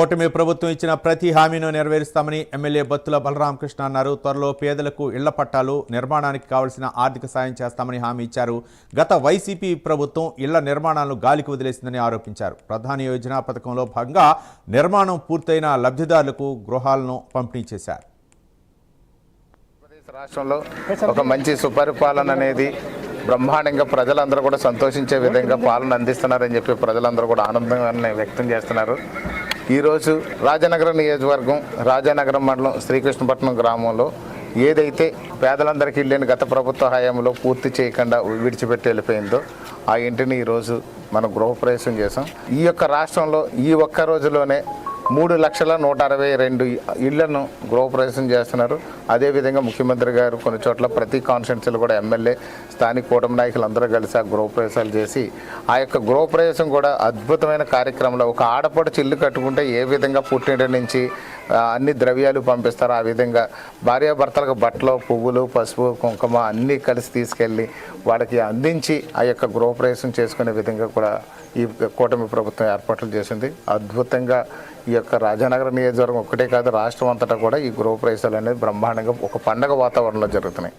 ఓటమి ప్రభుత్వం ఇచ్చిన ప్రతి హామీను నెరవేరుస్తామని ఎమ్మెల్యే బత్తుల బలరామకృష్ణ అన్నారు. త్వరలో పేదలకు ఇళ్ళ పట్టాలు నిర్మాణానికి కావలసిన ఆర్థిక సాయం చేస్తామని హామీ ఇచ్చారు. గత వైసీపీ ప్రభుత్వం ఇళ్ళ నిర్మాణాలను గాలికి వదిలేసిందని ఆరోపించారు. ప్రధాని యోజన పథకంలో భాగంగా నిర్మాణం పూర్తయిన లబ్ధిదారులకు గృహాలను పంపిణీ చేశారు. రాష్ట్రంలో ఒక మంచి సుపరిపాలన అనేది బ్రహ్మాండంగా ప్రజలందరూ కూడా సంతోషించే విధంగా పాలన అందిస్తున్నారని చెప్పి ప్రజలందరూ కూడా ఆనందంగా వ్యక్తం చేస్తున్నారు. ఈరోజు రాజనగరం నియోజకవర్గం రాజానగరం మండలం శ్రీకృష్ణపట్నం గ్రామంలో ఏదైతే పేదలందరికీ ఇళ్ళని గత ప్రభుత్వ హయాంలో పూర్తి చేయకుండా విడిచిపెట్టి వెళ్ళిపోయిందో ఆ ఇంటిని ఈరోజు మనం గృహప్రవేశం చేసాం ఈ యొక్క రాష్ట్రంలో ఈ ఒక్క రోజులోనే మూడు లక్షల నూట అరవై రెండు ఇళ్ళను గృహప్రవేశం చేస్తున్నారు. అదేవిధంగా ముఖ్యమంత్రి గారు కొన్ని చోట్ల ప్రతి కాన్స్టిట్యున్సీలు కూడా ఎమ్మెల్యే స్థానిక కూటమి నాయకులు అందరూ కలిసి ఆ గృహప్రవేశాలు చేసి ఆ యొక్క గృహప్రవేశం కూడా అద్భుతమైన కార్యక్రమంలో ఒక ఆడపడుచు ఇల్లు కట్టుకుంటే ఏ విధంగా పుట్టింటి నుంచి అన్ని ద్రవ్యాలు పంపిస్తారు ఆ విధంగా భార్యాభర్తలకు బట్టలు పువ్వులు పసుపు కుంకుమ అన్నీ కలిసి తీసుకెళ్ళి వాళ్ళకి అందించి ఆ యొక్క గృహప్రవేశం చేసుకునే విధంగా కూడా ఈ కూటమి ప్రభుత్వం ఏర్పాట్లు చేసింది. అద్భుతంగా ఈ యొక్క రాజానగరం నియోజకవర్గం ఒక్కటే కాదు రాష్ట్రం అంతటా కూడా ఈ గృహప్రవేశాలు అనేది బ్రహ్మాండంగా ఒక పండగ వాతావరణంలో జరుగుతున్నాయి.